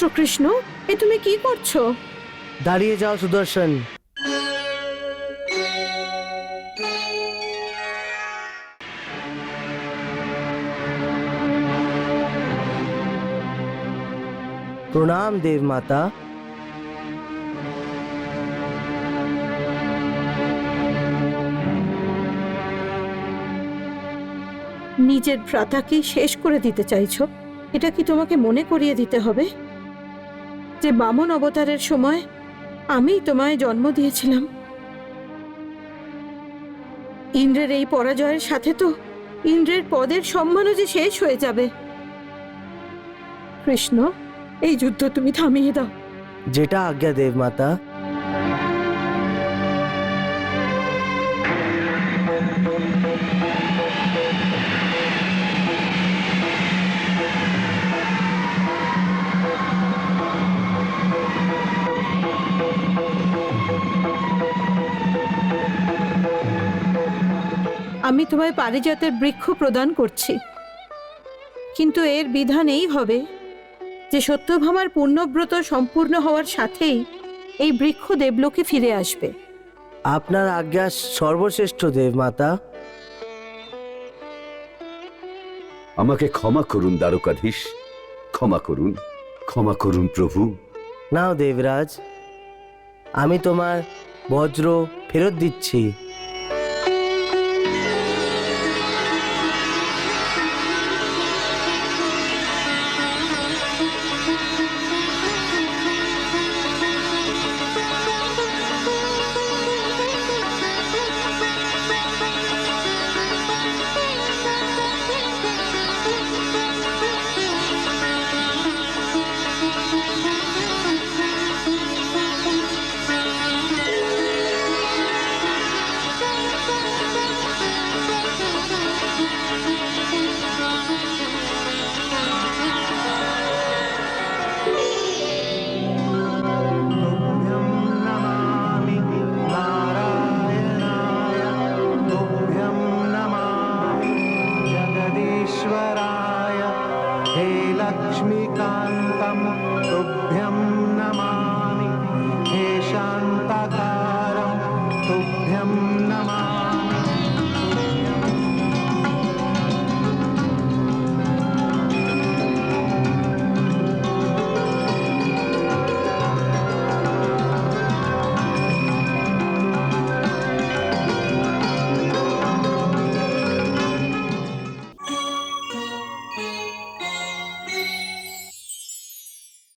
পুত্র কৃষ্ণ? এ তুমি কি করছ? দাঁড়িয়ে যাও সুদর্শন। প্রণাম দেব মাতা নিজের ভ্রাতাকে শেষ করে দিতে চাইছো? এটা কি তোমাকে মনে করিয়ে দিতে হবে? যে বামন অবতারের সময় আমি তোমায় জন্ম দিয়েছিলাম। ইন্দ্রের এই পরাজয়ের সাথে তো ইন্দ্রের পদের সম্মানও যে শেষ হয়ে যাবে। কৃষ্ণ, এই যুদ্ধ তুমি থামিয়ে দাও। যেটা আজ্ঞা দেব আমি তোমায় পারিজাতের বৃক্ষ প্রদান করছি। কিন্তু এর বিধান এই হবে যে সত্যভামার পূর্ণব্রত সম্পূর্ণ হওয়ার সাথেই এই বৃক্ষ দেবলোকে ফিরে আসবে। আপনার আজ্ঞা সর্বশ্রেষ্ঠ দেব মাতা। আমাকে ক্ষমা করুন দ্বারকাধীশ। ক্ষমা করুন ক্ষমা করুন প্রভু। নাও দেবরাজ আমি তোমার বজ্র ফেরত দিচ্ছি। लक्ष्मीकान्तम् तुभ्यं नमामि हे शान्तकारं तुभ्यं नमामि।